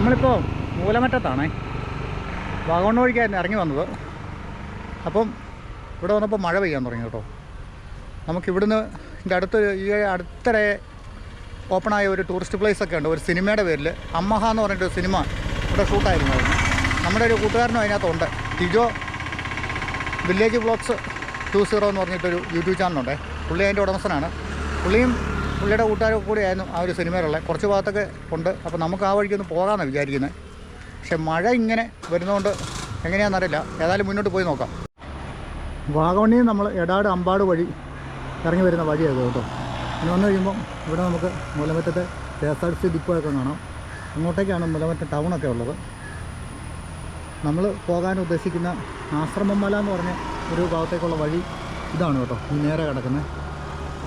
നമ്മളിപ്പോൾ മൂലമറ്റത്താണേ. വാഗമൺ വഴിക്കായിരുന്നു ഇറങ്ങി വന്നത്. അപ്പം ഇവിടെ വന്നപ്പോൾ മഴ പെയ്യാൻ തുടങ്ങി കേട്ടോ. നമുക്കിവിടുന്ന് ഇതിന്റെ അടുത്ത് ഈ അടുത്തിടെ ഓപ്പണായ ഒരു ടൂറിസ്റ്റ് പ്ലേസ് ഒക്കെ ഉണ്ട്. ഒരു സിനിമയുടെ പേരിൽ അമ്മഹ എന്ന് പറഞ്ഞിട്ട് സിനിമ ഇവിടെ ഷൂട്ടായിരുന്നു. നമ്മുടെ ഒരു കൂട്ടുകാരനും അതിനകത്തുണ്ട്. Tijo village vlogs two zero എന്ന് പറഞ്ഞിട്ടൊരു യൂട്യൂബ് ചാനലുണ്ട്. പുള്ളി അതിന്റെ ഉടമസ്ഥനാണ്. പുള്ളിയും പുള്ളിയുടെ കൂട്ടുകാരൊക്കെ കൂടി ആയിരുന്നു ആ ഒരു സിനിമയിലുള്ളത് കുറച്ച് ഭാഗത്തൊക്കെ ഉണ്ട്. അപ്പോൾ നമുക്ക് ആ വഴിക്കൊന്ന് പോകാമെന്നാണ് വിചാരിക്കുന്നത് പക്ഷെ മഴ ഇങ്ങനെ വരുന്നതുകൊണ്ട് എങ്ങനെയാണെന്നറിയില്ല ഏതായാലും മുന്നോട്ട് പോയി നോക്കാം. വാഗമണ്ണിൽ നമ്മൾ എടാട് അമ്പാട് വഴി ഇറങ്ങി വരുന്ന വഴിയാണ് കേട്ടോ. ഇനി വന്നു കഴിയുമ്പം ഇവിടെ നമുക്ക് മുലമറ്റത്തെ K S R T C ഡിപ്പോയൊക്കെ കാണാം. അങ്ങോട്ടേക്കാണ് മുലമറ്റ ടൗണൊക്കെ ഉള്ളത്. നമ്മൾ പോകാൻ ഉദ്ദേശിക്കുന്ന ആശ്രമം മല എന്ന് പറഞ്ഞ ഒരു ഭാഗത്തേക്കുള്ള വഴി ഇതാണ് കേട്ടോ. ഈ നേരെ കിടക്കുന്നത്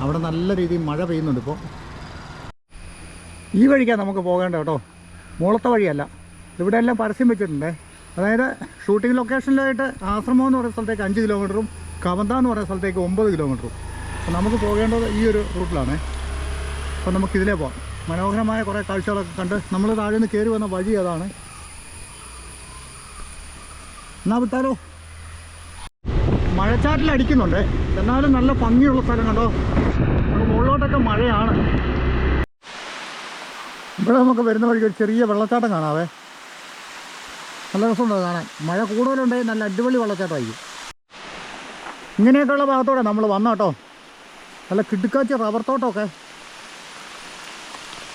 അവിടെ നല്ല രീതിയിൽ മഴ പെയ്യുന്നുണ്ട് ഇപ്പോൾ ഈ വഴിക്കാണ് നമുക്ക് പോകേണ്ട കേട്ടോ. മുളത്തെ വഴിയല്ല. ഇവിടെ എല്ലാം പരസ്യം വെച്ചിട്ടുണ്ട്. അതായത് ഷൂട്ടിംഗ് ലൊക്കേഷനിലായിട്ട് ആശ്രമം എന്ന് പറയുന്ന സ്ഥലത്തേക്ക് അഞ്ച് കിലോമീറ്ററും കവന്ത എന്ന് പറയുന്ന സ്ഥലത്തേക്ക് ഒമ്പത് കിലോമീറ്ററും. അപ്പോൾ നമുക്ക് പോകേണ്ടത് ഈ ഒരു റൂട്ടിലാണ്. അപ്പോൾ നമുക്ക് ഇതിലേ പോകാം മനോഹരമായ കുറേ കാഴ്ചകളൊക്കെ കണ്ട് നമ്മൾ താഴെ നിന്ന് കയറി വന്ന വഴി അതാണ്. എന്നാ വിട്ടാലോ? മഴച്ചാറ്റിൽ അടിക്കുന്നുണ്ട് എന്നാലും നല്ല ഭംഗിയുള്ള സ്ഥലം കണ്ടോ? മുകളിലോട്ടൊക്കെ മഴയാണ്. ഇവിടെ നമുക്ക് വരുന്ന വഴിക്ക് ഒരു ചെറിയ വെള്ളച്ചാട്ടം കാണാവേ. നല്ല രസമുണ്ടോ കാണാൻ. മഴ കൂടുതലുണ്ടെങ്കിൽ നല്ല അടിപൊളി വെള്ളച്ചാട്ടമായിരിക്കും. ഇങ്ങനെയൊക്കെയുള്ള ഭാഗത്തോടെ നമ്മൾ വന്ന കേട്ടോ. നല്ല കിടുക്കാച്ച റബ്ബർ തോട്ടമൊക്കെ.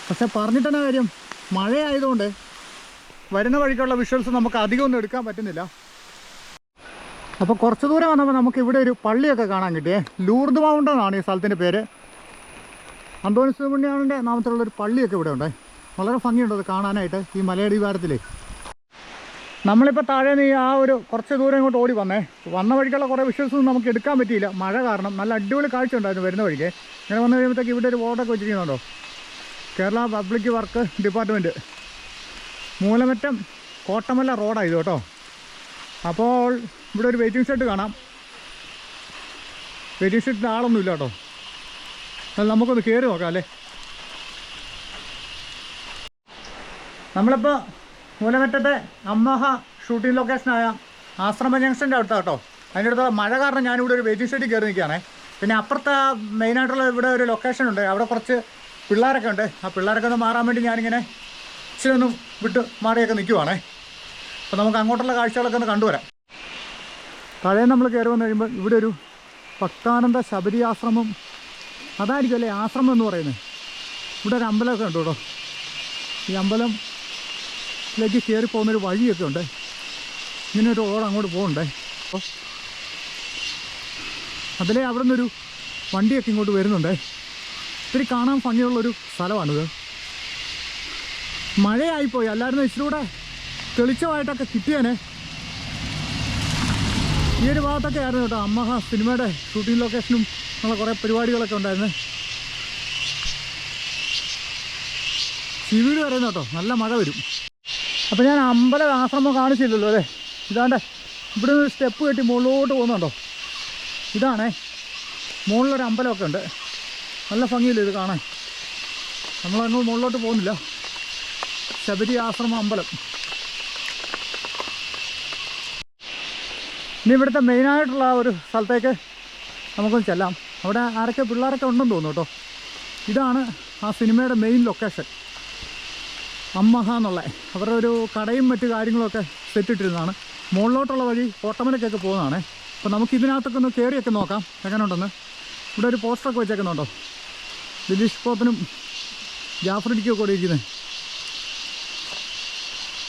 പക്ഷെ പറഞ്ഞിട്ടെന്നാ കാര്യം മഴയായതുകൊണ്ട് വരുന്ന വഴിക്കുള്ള വിഷ്വൽസ് നമുക്ക് അധികം ഒന്നും എടുക്കാൻ പറ്റുന്നില്ല. അപ്പോൾ കുറച്ച് ദൂരം വന്നപ്പോൾ നമുക്ക് ഇവിടെ ഒരു പള്ളിയൊക്കെ കാണാൻ കിട്ടിയേ. ലൂർദ് മൗണ്ടൻ ആണ് ഈ സ്ഥലത്തിന്റെ പേര്. അന്തോണി പുണ്യാളന്റെ നാമത്തിലുള്ള ഒരു പള്ളിയൊക്കെ ഇവിടെ ഉണ്ട്. വളരെ ഭംഗിയുണ്ട് അത് കാണാനായിട്ട് ഈ മലയടി വാരത്തിൽ നമ്മളിപ്പോൾ താഴെ നിന്ന് ആ ഒരു കുറച്ച് ദൂരം ഇങ്ങോട്ട് ഓടി വന്നേ. വന്ന വഴിക്കുള്ള കുറേ വിഷ്വൽസ് നമുക്ക് എടുക്കാൻ പറ്റിയില്ല. മഴ കാരണം നല്ല അടിപൊളി കാഴ്ച ഉണ്ടായിരുന്നു വരുന്ന വഴിക്ക്. ഇങ്ങനെ വന്നു കഴിയുമ്പോഴത്തേക്ക് ഇവിടെ ഒരു ബോർഡൊക്കെ വെച്ചിരിക്കുന്നുണ്ടോ? Kerala public work department Moolamattam Kottamala റോഡാണ് കേട്ടോ. അപ്പോൾ ഇവിടെ ഒരു വെയിറ്റിംഗ് ഷെഡ് കാണാം. വെയിറ്റിംഗ് ഷെഡിന്റെ ആളൊന്നുമില്ല കേട്ടോ. നമുക്കൊന്ന് കയറി നോക്കാം അല്ലേ? നമ്മളിപ്പോൾ മൂലമറ്റത്തെ അമ്മഹ ഷൂട്ടിംഗ് ലൊക്കേഷനായ ആശ്രമ ജംഗ്ഷന്റെ അടുത്ത കേട്ടോ അതിന്റെ അടുത്ത് മഴ കാരണം ഞാനിവിടെ ഒരു വെയിറ്റിംഗ് ഷെഡിൽ കയറി നിൽക്കുകയാണേ. പിന്നെ അപ്പുറത്തെ മെയിനായിട്ടുള്ള ഇവിടെ ഒരു ലൊക്കേഷൻ ഉണ്ട്. അവിടെ കുറച്ച് പിള്ളേരൊക്കെ ഉണ്ട്. ആ പിള്ളേരൊക്കെ ഒന്ന് മാറാൻ വേണ്ടി ഞാനിങ്ങനെ ഇച്ചിരി ഒന്ന് വിട്ട് മാറിയൊക്കെ നിൽക്കുവാണേ. അപ്പോൾ നമുക്ക് അങ്ങോട്ടുള്ള കാഴ്ചകളൊക്കെ ഒന്ന് കണ്ടുവരാം. താഴെ നമ്മൾ കയറി വന്നു കഴിയുമ്പോൾ ഇവിടെ ഒരു ഭക്താനന്ദ ശബരി ആശ്രമം അതായിരിക്കും അല്ലേ ആശ്രമം എന്ന് പറയുന്നത്. ഇവിടെ ഒരു അമ്പലമൊക്കെ ഉണ്ട് കേട്ടോ. ഈ അമ്പലത്തിലേക്ക് കയറി പോകുന്നൊരു വഴിയൊക്കെ ഉണ്ട്. ഇങ്ങനെ ഒരു ഓട് അങ്ങോട്ട് പോകണ്ടേ. അപ്പോൾ അതിലെ അവിടെ നിന്നൊരു വണ്ടിയൊക്കെ ഇങ്ങോട്ട് വരുന്നുണ്ട്. ഇത്തിരി കാണാൻ ഭംഗിയുള്ളൊരു സ്ഥലമാണിത്. മഴയായിപ്പോയി. അല്ലായിരുന്നു ഇച്ചിരി കൂടെ തെളിച്ചമായിട്ടൊക്കെ കിട്ടിയേനെ. ഈ ഒരു ഭാഗത്തൊക്കെ ആയിരുന്നു കേട്ടോ. അമ്മഹ സിനിമയുടെ ഷൂട്ടിംഗ് ലൊക്കേഷനും ഉള്ള കുറേ പരിപാടികളൊക്കെ ഉണ്ടായിരുന്നു. ചീവീട് വരുന്നു കേട്ടോ. നല്ല മഴ വരും. അപ്പോൾ ഞാൻ അമ്പല ആശ്രമം കാണിച്ചില്ലല്ലോ അല്ലേ? ഇതാണ്ട് ഇവിടെ നിന്ന് സ്റ്റെപ്പ് കെട്ടി മുകളിലോട്ട് പോകുന്നുണ്ടോ ഇതാണേ. മുകളിലൊരു അമ്പലമൊക്കെ ഉണ്ട്. നല്ല ഭംഗിയില്ല ഇത് കാണാൻ? നമ്മളങ്ങോട്ട് മുകളിലോട്ട് പോകുന്നില്ല. ശബരി ആശ്രമ അമ്പലം. ഇനി ഇവിടുത്തെ മെയിനായിട്ടുള്ള ആ ഒരു സ്ഥലത്തേക്ക് നമുക്കൊന്ന് ചെല്ലാം. അവിടെ ആരൊക്കെ പിള്ളേരൊക്കെ ഉണ്ടെന്ന് തോന്നുന്നു കേട്ടോ. ഇതാണ് ആ സിനിമയുടെ മെയിൻ ലൊക്കേഷൻ അമ്മഹ എന്നുള്ള അവരുടെ ഒരു കടയും മറ്റു കാര്യങ്ങളൊക്കെ സെറ്റിട്ടിരുന്നതാണ് മുകളിലോട്ടുള്ള വഴി കോട്ടമലക്കൊക്കെ പോകുന്നതാണ്. അപ്പോൾ നമുക്ക് ഇതിനകത്തൊക്കെ ഒന്ന് കയറിയൊക്കെ നോക്കാം. എങ്ങനെ ഉണ്ടെന്ന് ഇവിടെ ഒരു പോസ്റ്ററൊക്കെ വെച്ചേക്കുന്നുണ്ടോ ദിലീഷ് പോത്തനും ജാഫറിഡിക്കും കൂടെ ഇരിക്കുന്നത്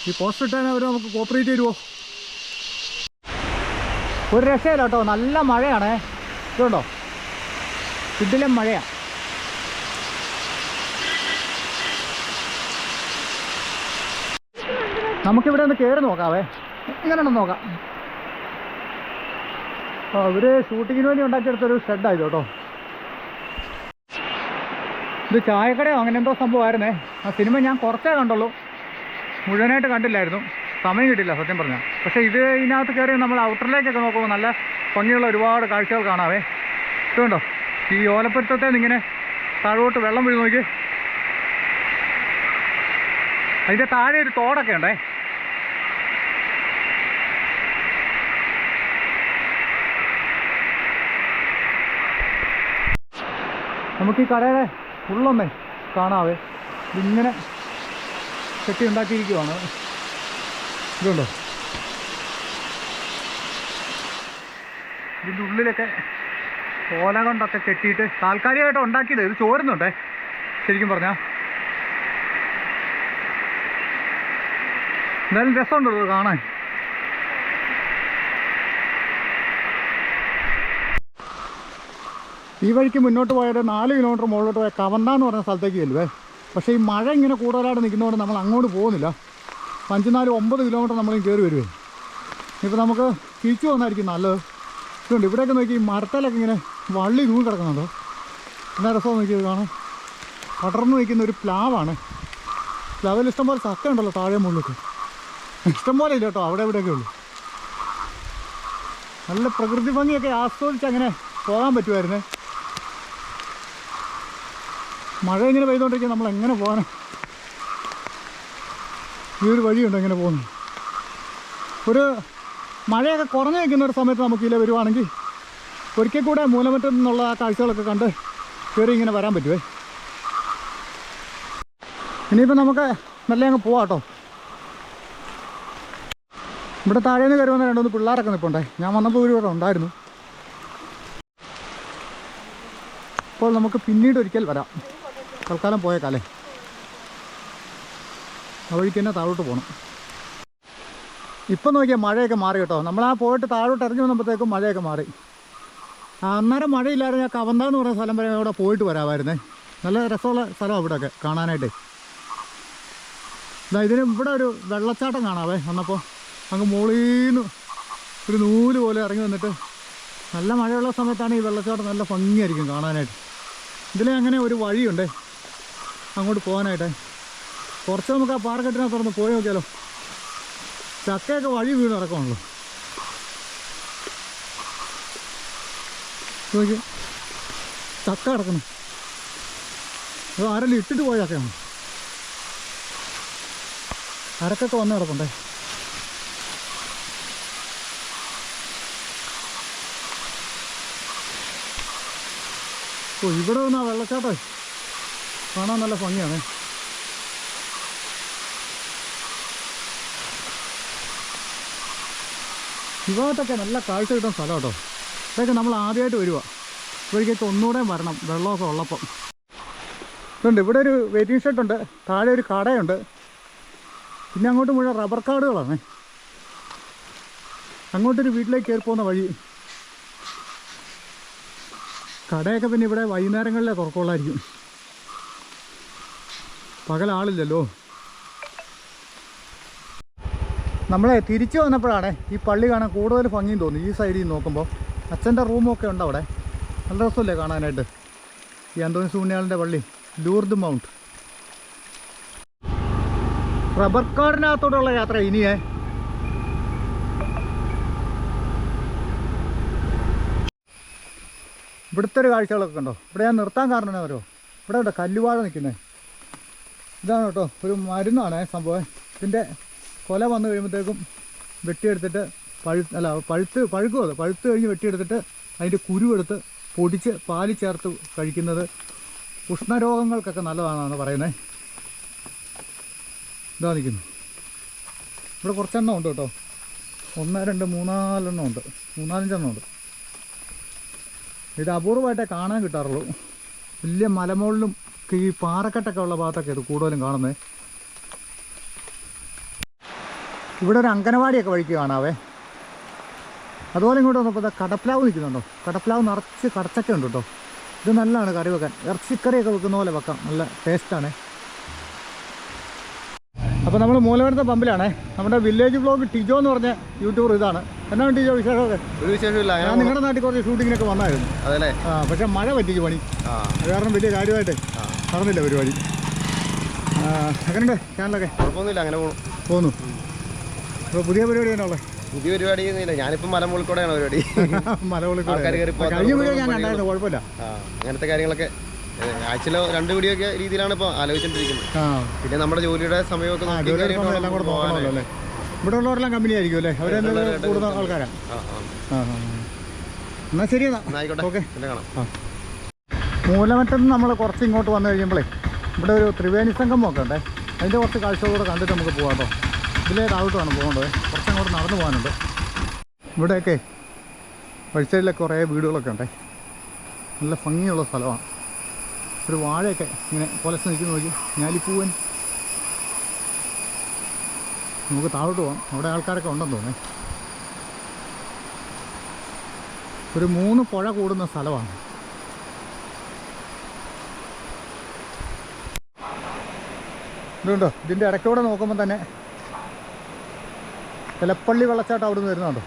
ഈ പോസ്റ്റർ ഇട്ടാൽ അവർ നമുക്ക് കോപ്പറേറ്റ് തരുമോ ഒരു രക്ഷയില്ല കേട്ടോ. നല്ല മഴയാണ്. ഇതുണ്ടോ? ഇതിലും മഴയാ. നമുക്കിവിടെ ഒന്ന് കയറി നോക്കാവേ. എങ്ങനെയാണെന്ന് നോക്കാം. ആ ഇവർ ഷൂട്ടിങ്ങിന് വേണ്ടി ഉണ്ടാക്കിയെടുത്തൊരു ഷെഡായത് കേട്ടോ. ഇത് ചായക്കടയോ അങ്ങനെ എന്തോ സംഭവമായിരുന്നേ. ആ സിനിമ ഞാൻ കുറച്ചേ കണ്ടുള്ളൂ. മുഴുവനായിട്ട് കണ്ടില്ലായിരുന്നു. സമയം കിട്ടില്ല സത്യം പറഞ്ഞാൽ പക്ഷേ ഇത് ഇതിനകത്ത് കയറി നമ്മൾ ഔട്ടറിലേക്കൊക്കെ നോക്കുമ്പോൾ നല്ല ഭംഗിയുള്ള ഒരുപാട് കാഴ്ചകൾ കാണാവേ. ഇതുണ്ടോ ഈ ഓലപ്പുരത്തെ ഇങ്ങനെ താഴോട്ട് വെള്ളം വീഴ് നോക്കി. അതിന്റെ താഴെ ഒരു തോടൊക്കെ ഉണ്ടേ. നമുക്ക് ഈ കടയുടെ ഉള്ളൊന്നേ കാണാവേ. ഇതിങ്ങനെ കെട്ടി ഉണ്ടാക്കിയിരിക്കുവാണ് ഇതുണ്ടോ? ഇതിന്റെ ഉള്ളിലൊക്കെ ഓല കൊണ്ടൊക്കെ കെട്ടിയിട്ട് താൽക്കാലികമായിട്ട് ഉണ്ടാക്കിയത്. ഇത് ചോരുന്നുണ്ടേ ശരിക്കും പറഞ്ഞാൽ എന്തായാലും രസമുണ്ടോ ഇത് കാണാൻ? ഈ വഴിക്ക് മുന്നോട്ട് പോയത് നാല് കിലോമീറ്റർ മുകളിലോട്ട് പോയ കവന്ത എന്ന് പറഞ്ഞ സ്ഥലത്തേക്ക് ചെല്ലുവേ. പക്ഷേ ഈ മഴ ഇങ്ങനെ കൂടുതലായിട്ട് നിൽക്കുന്നതുകൊണ്ട് നമ്മൾ അങ്ങോട്ട് പോകുന്നില്ല. അഞ്ച് ഒമ്പത് കിലോമീറ്റർ നമ്മൾ കയറി വരുവേ. ഇപ്പോൾ നമുക്ക് തിരിച്ചു വന്നായിരിക്കും നല്ലത്. ഇതുണ്ട് ഇവിടെയൊക്കെ നോക്കി മരത്തിലൊക്കെ ഇങ്ങനെ വള്ളി തൂങ്ങി കിടക്കുന്നുണ്ടോ. എന്നാ രസം നോക്കിയത് കാണാം പടർന്ന് നിൽക്കുന്ന ഒരു പ്ലാവാണ്. പ്ലാവിൽ ഇഷ്ടംപോലെ ചക്ക ഉണ്ടല്ലോ താഴെ മുകളിലൊക്കെ. ഇഷ്ടംപോലെ ഇല്ല കേട്ടോ അവിടെ എവിടെയൊക്കെ ഉള്ളൂ. നല്ല പ്രകൃതി ഭംഗിയൊക്കെ ആസ്വദിച്ച് അങ്ങനെ പോകാൻ പറ്റുമായിരുന്നേ മഴ ഇങ്ങനെ പെയ്തുകൊണ്ടിരിക്കുക നമ്മൾ എങ്ങനെ പോകാൻ ഈ ഒരു വഴിയുണ്ട് എങ്ങനെ പോകുന്നു ഒരു മഴയൊക്കെ കുറഞ്ഞു നിൽക്കുന്ന ഒരു സമയത്ത് നമുക്ക് ഇതിലെ വരുവാണെങ്കിൽ ഒരിക്കൽ കൂടെ മൂലമറ്റം നിന്നുള്ള ആ കാഴ്ചകളൊക്കെ കണ്ട് കയറി ഇങ്ങനെ വരാൻ പറ്റുമേ ഇനിയിപ്പോൾ നമുക്ക് നല്ല അങ്ങ് പോവാം കേട്ടോ. ഇവിടെ താഴേന്ന് കയറി വന്ന രണ്ടുമൂന്ന് പിള്ളേരൊക്കെ നിൽപ്പുണ്ടേ ഞാൻ വന്നപ്പോൾ ഒരു ഇവിടെ ഉണ്ടായിരുന്നു. അപ്പോൾ നമുക്ക് പിന്നീട് ഒരിക്കൽ വരാം. തൽക്കാലം പോയേക്കാലേ ആ വഴിക്ക് തന്നെ താഴോട്ട് പോകണം ഇപ്പം നോക്കിയാൽ മഴയൊക്കെ മാറി കേട്ടോ. നമ്മൾ ആ പോയിട്ട് താഴോട്ട് ഇറങ്ങി വന്നപ്പോഴത്തേക്കും മഴയൊക്കെ മാറി. അന്നേരം മഴയില്ലായിരുന്നു ഞാൻ കവന്ത എന്ന് പറയുന്ന സ്ഥലം വരെ അവിടെ പോയിട്ട് വരാമായിരുന്നേ. നല്ല രസമുള്ള സ്ഥലമാണ് ഇവിടെയൊക്കെ കാണാനായിട്ട്. ഇതാ ഇതിന് ഇവിടെ ഒരു വെള്ളച്ചാട്ടം കാണാവേ വന്നപ്പോൾ അങ്ങ് മുളീന്ന് ഒരു നൂൽ പോലെ ഇറങ്ങി വന്നിട്ട് നല്ല മഴയുള്ള സമയത്താണ് ഈ വെള്ളച്ചാട്ടം നല്ല ഭംഗിയായിരിക്കും കാണാനായിട്ട്. ഇതിലെ അങ്ങനെ ഒരു വഴിയുണ്ട്. അങ്ങോട്ട് പോകാനായിട്ടേ. കുറച്ച് നമുക്ക് ആ പാറക്കെട്ടിനെ തുറന്ന് പോയി നോക്കിയാലോ? ചക്കയൊക്കെ വഴി വീണ് ഇറക്കമാണല്ലോ ചക്ക കിടക്കണം അത് ആരെല്ലാം ഇട്ടിട്ട് പോയ ചക്കയാണ്? അരക്കൊക്കെ വന്ന് കിടക്കണ്ടേ ഓ ഇവിടെ വന്നാ വെള്ളച്ചാട്ടം. കാണാൻ നല്ല ഭംഗിയാണ്. ഇവത്തൊക്കെ നല്ല കാഴ്ച കിട്ടുന്ന സ്ഥലം കേട്ടോ ഇതൊക്കെ നമ്മൾ ആദ്യമായിട്ട് വരുവാ. ഇപ്പോഴേക്കൊക്കെ ഒന്നുകൂടെ വരണം വെള്ളമൊക്കെ ഉള്ളപ്പം. ഇതുണ്ട് ഇവിടെ ഒരു വെയിറ്റിംഗ് ഷെഡ് ഉണ്ട് താഴെ ഒരു കടയുണ്ട്. പിന്നെ അങ്ങോട്ട് മുഴുവൻ റബ്ബർ കാടുകളാണ്. അങ്ങോട്ടൊരു വീട്ടിലേക്ക് കയറി പോകുന്ന വഴി. കടയൊക്കെ പിന്നെ ഇവിടെ വൈകുന്നേരങ്ങളിലേ തുറക്കുള്ളായിരിക്കും. പകൽ നമ്മളെ തിരിച്ചു വന്നപ്പോഴാണ് ഈ പള്ളി കാണാൻ കൂടുതൽ ഭംഗിയും തോന്നി. ഈ സൈഡിൽ നിന്ന് നോക്കുമ്പോൾ അച്ഛന്റെ റൂമൊക്കെ ഉണ്ട് അവിടെ. നല്ല രസമല്ലേ കാണാനായിട്ട്. ഈ അന്തോണി സൂണ്യാളിന്റെ പള്ളി ലൂർദ് മൗണ്ട് റബ്ബർ കാടിനകത്തോടുള്ള യാത്ര ഇനിയേ. ഇവിടുത്തെ ഒരു കാഴ്ചകളൊക്കെ കണ്ടോ? ഇവിടെ ഞാൻ നിർത്താൻ കാരണം അറിയോ? ഇവിടെ ഉണ്ടോ കല്ലുവാഴ നിൽക്കുന്നത് ഇതാണ് കേട്ടോ ഒരു മരുന്നാണ് സംഭവം. ഇതിന്റെ കൊല വന്നു കഴിയുമ്പോഴത്തേക്കും വെട്ടിയെടുത്തിട്ട് പഴു അല്ല പഴുത്ത് പഴുക്കും അത് പഴുത്ത് കഴിഞ്ഞ് വെട്ടിയെടുത്തിട്ട് അതിന്റെ കുരുവെടുത്ത് പൊടിച്ച് പാൽ ചേർത്ത് കഴിക്കുന്നത് ഉഷ്ണരോഗങ്ങൾക്കൊക്കെ നല്ലതാണെന്നാണ് പറയുന്നത് ഇതാ നിൽക്കുന്നു. ഇവിടെ കുറച്ചെണ്ണം ഉണ്ട് കേട്ടോ. ഒന്ന് രണ്ട് മൂന്നാലെണ്ണം ഉണ്ട്. മൂന്നാലഞ്ചെണ്ണം ഉണ്ട്. ഇത് അപൂർവമായിട്ടേ കാണാൻ കിട്ടാറുള്ളൂ. വലിയ മലമുകളിലും ഈ പാറക്കെട്ടൊക്കെ ഉള്ള ഭാഗത്തൊക്കെ ഇത് കൂടുതലും കാണുന്നത് ഇവിടെ ഒരു അങ്കനവാടിയൊക്കെ വഴിക്ക് കാണാവേ. അതുപോലെ ഇങ്ങോട്ട് വന്നപ്പോൾ ഇതാ കടപ്ലാവ് നിൽക്കുന്നുണ്ടോ? കടപ്ലാവ് നിറച്ച് കടച്ചക്ക ഉണ്ട് കേട്ടോ. ഇത് നല്ലതാണ് കറി വെക്കാൻ. ഇറച്ചിക്കറിയൊക്കെ വെക്കുന്ന പോലെ വെക്കാം. നല്ല ടേസ്റ്റാണ് അപ്പോൾ നമ്മൾ മൂലവരത്തെ പമ്പിലാണേ. നമ്മുടെ വില്ലേജ് ബ്ലോഗ് ടിജോ എന്ന് പറഞ്ഞ യൂട്യൂബർ ഇതാണ്. എന്നാണ് ടിജോ വിശേഷമൊക്കെ? ഒരു വിശേഷമില്ല ഞാൻ നിങ്ങളുടെ നാട്ടിൽ കുറച്ച് ഷൂട്ടിങ്ങിനൊക്കെ വന്നായിരുന്നു. അതല്ലേ? ആ പക്ഷെ മഴ പറ്റിക്ക് പണി. ആ. അത് കാരണം വലിയ കാര്യമായിട്ട്. നടന്നില്ല പരിപാടി. അങ്ങനെയുണ്ട് ചാനലൊക്കെ കുഴപ്പമൊന്നുമില്ല. അങ്ങനെ പോകും പോന്നു. അപ്പോൾ പുതിയ പരിപാടി തന്നെ ഉള്ളത്? പുതിയ പരിപാടി ഒന്നുമില്ല. ഞാനിപ്പം മലമുകളിൽ കൂടെയാണ് പരിപാടി കഴിഞ്ഞ വീഡിയോ ഞാൻ കണ്ടായിരുന്നു കുഴപ്പമില്ല. അങ്ങനത്തെ കാര്യങ്ങളൊക്കെ ആഴ്ചയിലോ രണ്ട് വീഡിയോ രീതിയിലാണ് ഇപ്പോൾ ആലോചിച്ചുകൊണ്ടിരിക്കുന്നത് പിന്നെ നമ്മുടെ ജോലിയുടെ സമയമൊക്കെ നോക്കി കൂടെ ഇവിടെ ഉള്ളവരെല്ലാം കമ്പനി ആയിരിക്കും അല്ലേ? അവരെല്ലാം കൂടുതൽ ആൾക്കാരാണ്. എന്നാൽ ശരി എന്നാ. ഓക്കെ. മൂലമറ്റത്ത് നമ്മൾ കുറച്ച് ഇങ്ങോട്ട് വന്നു കഴിയുമ്പോഴേ ഇവിടെ ഒരു ത്രിവേണി സംഗമൊക്കെ ഉണ്ടേ. അതിന്റെ കുറച്ച് കാഴ്ചകളൂടെ കണ്ടിട്ട് നമുക്ക് പോകാം കേട്ടോ. ഇതിലേ താഴോട്ടാണ് പോകേണ്ടത് കുറച്ചങ്ങോട്ട് നടന്നു പോകാനുണ്ട്. ഇവിടെയൊക്കെ വഴിച്ചയിലൊക്കെ കുറേ വീടുകളൊക്കെ ഉണ്ടേ. നല്ല ഭംഗിയുള്ള സ്ഥലമാണ്. ഒരു വാഴയൊക്കെ ഇങ്ങനെ കൊലച്ച് നിൽക്കുന്ന നോക്കി ഞാലിപ്പൂവൻ. നമുക്ക് താഴോട്ട് പോകാം. അവിടെ ആൾക്കാരൊക്കെ ഉണ്ടെന്ന് തോന്നേ ഒരു മൂന്ന് പുഴ കൂടുന്ന സ്ഥലമാണ്. ഇതുണ്ടോ? ഇതിന്റെ ഇടയ്ക്കൂടെ നോക്കുമ്പോൾ തന്നെ എലപ്പള്ളി വെള്ളച്ചാട്ടം അവിടെ നിന്ന് വരുന്നുണ്ടോ?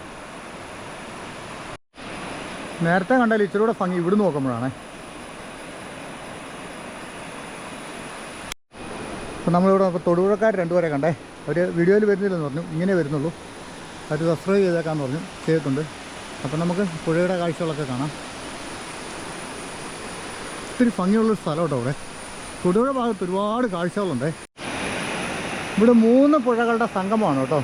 നേരത്തെ കണ്ടാൽ ഇച്ചിരി കൂടെ ഭംഗി ഇവിടെ നോക്കുമ്പോഴാണേ. അപ്പം നമ്മളിവിടെ ഇപ്പോൾ തൊടുപുഴക്കാർ രണ്ടുപേരെ കണ്ടേ. അവർ വീഡിയോയിൽ വരുന്നില്ലെന്ന് പറഞ്ഞു. ഇങ്ങനെ വരുന്നുള്ളൂ. അവർ സബ്സ്ക്രൈബ് ചെയ്തേക്കാന്ന് പറഞ്ഞു. ചെയ്തിട്ടുണ്ട്. അപ്പം നമുക്ക് പുഴയുടെ കാഴ്ചകളൊക്കെ കാണാം. ഒത്തിരി ഭംഗിയുള്ളൊരു സ്ഥലം കേട്ടോ ഇവിടെ തൊടുപുഴ ഭാഗത്ത് ഒരുപാട് കാഴ്ചകളുണ്ട്. ഇവിടെ മൂന്ന് പുഴകളുടെ സംഗമമാണ് കേട്ടോ.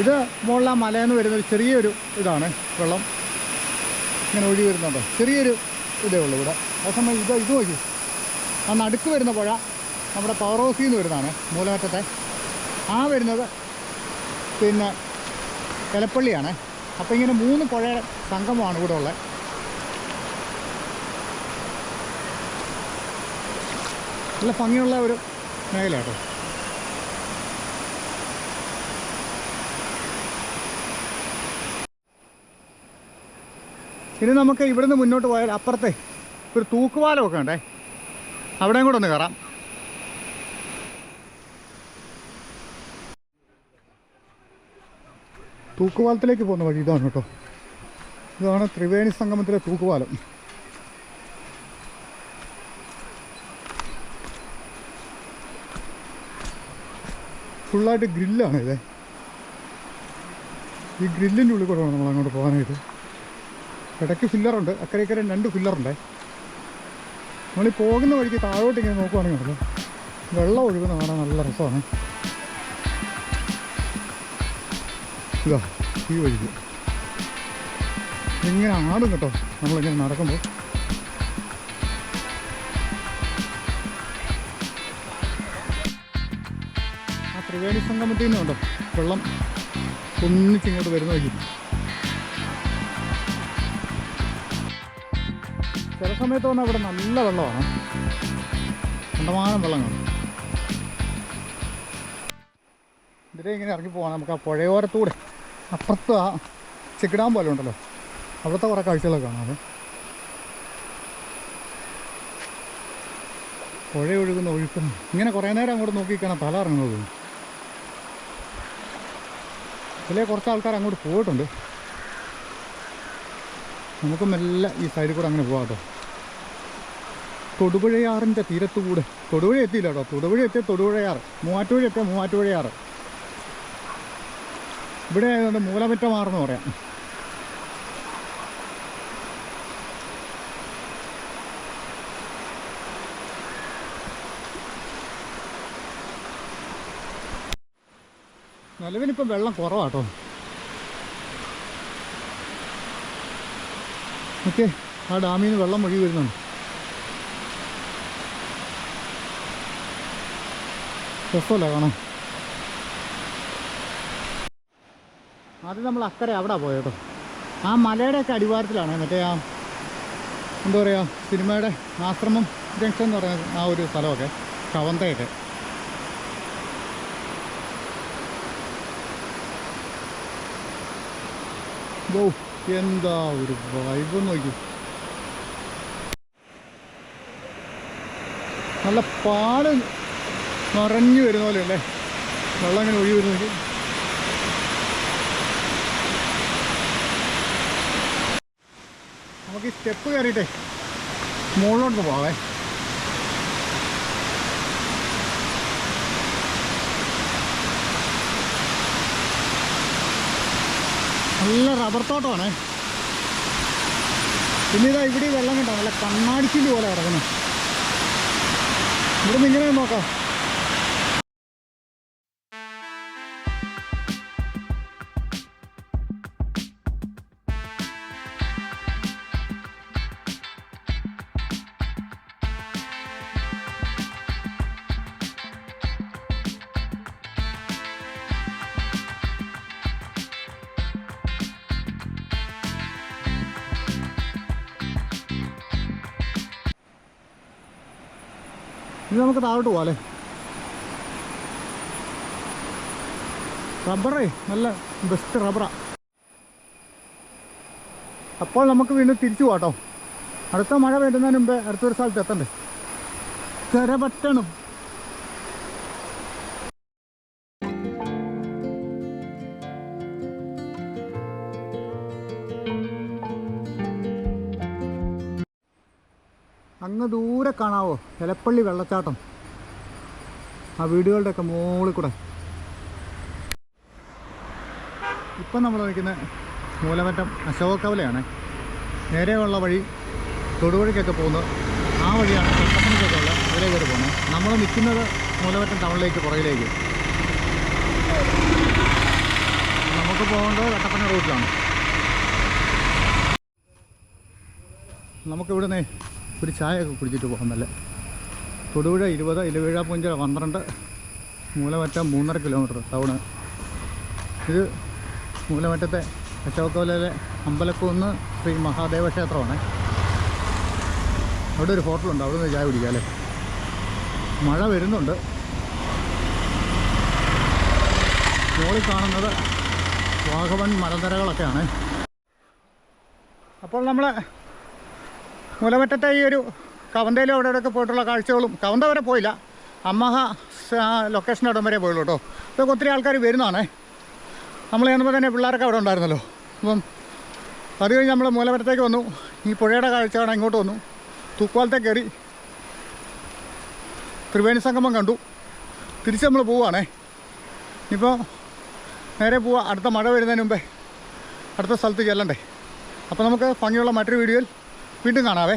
ഇത് മുകളിൽ ആ മലയിൽ നിന്ന് വരുന്ന ഒരു ചെറിയൊരു ഇതാണ് വെള്ളം. ഇങ്ങനെ ഒഴുകി വരുന്നുണ്ടോ. ചെറിയൊരു ഇതേ ഉള്ളൂ ഇവിടെ. അതേസമയം ഇത് ഇത് നോക്കി. ആ നടുക്ക് വരുന്ന പുഴ നമ്മുടെ പവർ ഹൗസിൽ നിന്ന് വരുന്നതാണ് മൂലമറ്റത്തെ. ആ വരുന്നത് പിന്നെ എലപ്പള്ളിയാണ്. അപ്പോൾ ഇങ്ങനെ മൂന്ന് പുഴയുടെ സംഗമമാണ് ഇവിടെ ഉള്ളത്. നല്ല ഭംഗിയുള്ള ഒരു മേഖല കേട്ടോ ഇനി നമുക്ക് ഇവിടുന്ന് മുന്നോട്ട് പോയാൽ അപ്പുറത്തെ ഒരു തൂക്കുപാലമൊക്കെ ഉണ്ടേ. അവിടെയും കൂടെ ഒന്ന് കയറാം. തൂക്കുപാലത്തിലേക്ക് പോകുന്ന വഴി ഇതാണ് കേട്ടോ. ഇതാണ് ത്രിവേണി സംഗമത്തിലെ തൂക്കുപാലം. ഫുള്ളായിട്ട് ഗ്രില്ലാണ് ഇത്. ഈ ഗ്രില്ലിന്റെ ഉള്ളിൽ കൂടെ വേണം നമ്മൾ അങ്ങോട്ട് പോകാനായിട്ട്. ഇടയ്ക്ക് ഫില്ലറുണ്ട്. അക്കരെ ഇക്കരെ രണ്ട് ഫില്ലറുണ്ടേ. നമ്മൾ പോകുന്ന വഴിക്ക് താഴോട്ട് ഇങ്ങനെ നോക്കുവാണെങ്കിൽ ഉണ്ടല്ലോ. വെള്ളം ഒഴുകുന്ന കാണാൻ നല്ല രസമാണ്. ഇതാ ഈ വഴിക്ക്. ഇങ്ങനെ ആടും കേട്ടോ നമ്മളിങ്ങനെ നടക്കുമ്പോൾ. ആ ത്രിവേണി സംഗമത്തിൽ നിന്നുണ്ടോ വെള്ളം ഒന്നിച്ചിങ്ങോട്ട് വരുന്ന വഴി സമയത്ത് വന്നാൽ ഇവിടെ നല്ല വെള്ളമാണ്. കണ്ടമാനം വെള്ളം കാണും. ഇതിലെ ഇങ്ങനെ ഇറങ്ങി പോകാം നമുക്ക് ആ പുഴയോരത്തൂടെ അപ്പുറത്ത് ആ ചെക്കിടാൻ പോലെ ഉണ്ടല്ലോ. അവിടുത്തെ കുറേ കാഴ്ചകളൊക്കെ കാണാം പുഴ ഒഴുകുന്ന ഒഴുക്കുന്നു ഇങ്ങനെ കുറേ നേരം അങ്ങോട്ട് നോക്കിക്കാണ് തല ഇറങ്ങുന്നത്. ഇതിലെ കുറച്ച് ആൾക്കാർ അങ്ങോട്ട് പോയിട്ടുണ്ട്. നമുക്ക് മെല്ലെ ഈ സൈഡിൽ കൂടെ അങ്ങനെ പോകാം കേട്ടോ. തൊടുപുഴയാറിന്റെ തീരത്തുകൂടെ. തൊടുപുഴ എത്തിയില്ല കേട്ടോ തൊടുപുഴ എത്തിയ തൊടുപുഴയാറ്. മൂവാറ്റുപുഴ എത്തിയ മൂവാറ്റുപുഴയാറ്. ഇവിടെ ആയതുകൊണ്ട് മൂലമറ്റമാറെന്ന് പറയാം. നിലവിലിപ്പം വെള്ളം കുറവാട്ടോ. ഓക്കെ ആ ഡാമിൽ നിന്ന് വെള്ളം ഒഴുകി വരുന്നുണ്ട്. രസമല്ല കാണാൻ ആദ്യം നമ്മൾ അക്കരെ അവിടെ പോയത് ആ ആ മലയുടെയൊക്കെ അടിവാരത്തിലാണ് മറ്റേ ആ എന്താ പറയുക സിനിമയുടെ ആശ്രമം ജംഗ്ഷൻ എന്ന് പറയുന്ന ആ ഒരു സ്ഥലമൊക്കെ കവന്തയൊക്കെ. ഓ എന്താ ഒരു വൈബ് നോക്കി നല്ല പാട് നിറഞ്ഞു വരുന്ന പോലെയല്ലേ വെള്ളം അങ്ങനെ ഒഴി വരുന്നത് നമുക്ക് ഈ സ്റ്റെപ്പ് കയറിയിട്ടേ മുകളിലോട്ട് പോവാ നല്ല റബ്ബർ തോട്ടമാണ്. പിന്നെ ഇതാ ഇവിടെ വെള്ളം കണ്ടോ? നല്ല കണ്ണാടിച്ചിൽ പോലെ കിടക്കുന്നു. നിന്ന് ഇങ്ങനെ നോക്കാം. ഇനി നമുക്ക് താഴോട്ട് പോവാം അല്ലേ? റബ്ബറേ നല്ല ബെസ്റ്റ് റബ്ബറാ. അപ്പോൾ നമുക്ക് വീണ്ടും തിരിച്ചു പോകാട്ടോ അടുത്ത മഴ വരുന്നതിന് മുമ്പേ അടുത്തൊരു സ്ഥലത്ത് എത്തണ്ടേ? കരപറ്റണം അങ്ങ് ദൂരെ കാണാവോ? എലപ്പള്ളി വെള്ളച്ചാട്ടം. ആ വീടുകളുടെയൊക്കെ മുകളിൽ കൂടെ. ഇപ്പം നമ്മൾ നിൽക്കുന്ന മൂലമറ്റം അശോകവലയാണ് നേരെയുള്ള വഴി തൊടുവഴിക്കൊക്കെ പോകുന്നത് ആ വഴിയാണ് കട്ടപ്പനയ്ക്കൊക്കെ ഉള്ള കയറി പോകുന്നത്. നമ്മൾ നിൽക്കുന്നത് മൂലമറ്റം ടൗണിലേക്ക് പുറകിലേക്ക്. നമുക്ക് പോകേണ്ടത് കട്ടപ്പന റൂട്ടിലാണ്. നമുക്കിവിടുന്ന് ഒരു ചായയൊക്കെ കുടിച്ചിട്ട് പോകാൻ നല്ല. തൊടുപുഴ ഇരുപത് ഇലവീഴ പുഞ്ചിറ പന്ത്രണ്ട് മൂലമറ്റം മൂന്നര കിലോമീറ്റർ ടൗണ് ഇത് മൂലമറ്റത്തെ അശോകോലയിലെ അമ്പലക്കുന്ന് ശ്രീ മഹാദേവ ക്ഷേത്രമാണ്. അവിടെ ഒരു ഹോട്ടലുണ്ട് അവിടെ നിന്ന് ചായ കുടിക്കാം അല്ലേ? മഴ വരുന്നുണ്ട്. മുകളിൽ കാണുന്നത് വാഗവൺ മലനിരകളൊക്കെയാണ്. അപ്പോൾ നമ്മൾ മൂലമറ്റത്തെ ഈ ഒരു കവന്തയിലും അവിടെ ഇവിടെയൊക്കെ പോയിട്ടുള്ള കാഴ്ചകളും കവന്ത വരെ പോയില്ല. അമ്മഹ ലൊക്കേഷൻ അവിടം വരെ പോയുള്ളൂ കേട്ടോ. ഇതൊക്കെ ഒത്തിരി ആൾക്കാർ വരുന്നതാണേ. നമ്മൾ ചെന്നപ്പോൾ തന്നെ പിള്ളേരൊക്കെ അവിടെ ഉണ്ടായിരുന്നല്ലോ. അപ്പം അത് കഴിഞ്ഞ് നമ്മൾ മൂലമറ്റത്തേക്ക് വന്നു. ഈ പുഴയുടെ കാഴ്ച കാണാൻ ഇങ്ങോട്ട് വന്നു. തൂക്കുവാലത്തെ കയറി ത്രിവേണി സംഗമം കണ്ടു. തിരിച്ച് നമ്മൾ പോവുകയാണേ. ഇപ്പോൾ നേരെ പോവാ. അടുത്ത മഴ വരുന്നതിന് മുമ്പേ അടുത്ത സ്ഥലത്ത് ചെല്ലണ്ടേ. അപ്പോൾ നമുക്ക് ഭംഗിയുള്ള മറ്റൊരു വീഡിയോയിൽ വീണ്ടും കാണാവേ.